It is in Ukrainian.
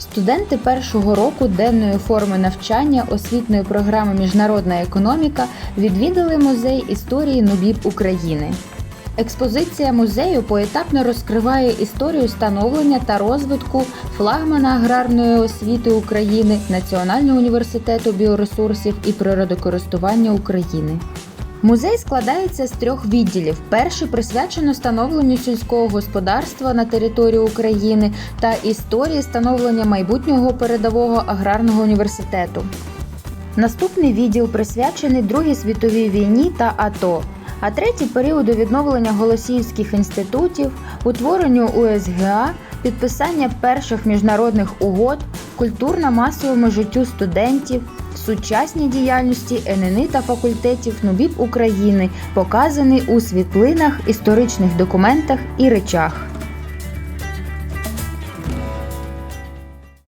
Студенти першого року денної форми навчання освітньої програми Міжнародна економіка відвідали музей історії нубіб України. Експозиція музею поетапно розкриває історію становлення та розвитку флагмана аграрної освіти України Національного університету біоресурсів і природокористування України. Музей складається з трьох відділів. Перший присвячено становленню сільського господарства на території України та історії становлення майбутнього передового аграрного університету. Наступний відділ присвячений Другій світовій війні та АТО, а третій періоду відновлення голосіївських інститутів, утворенню УСГА, підписання перших міжнародних угод, культурно-масовому життю студентів, сучасній діяльності ННИ та факультетів НУБІП України, показаний у світлинах, історичних документах і речах.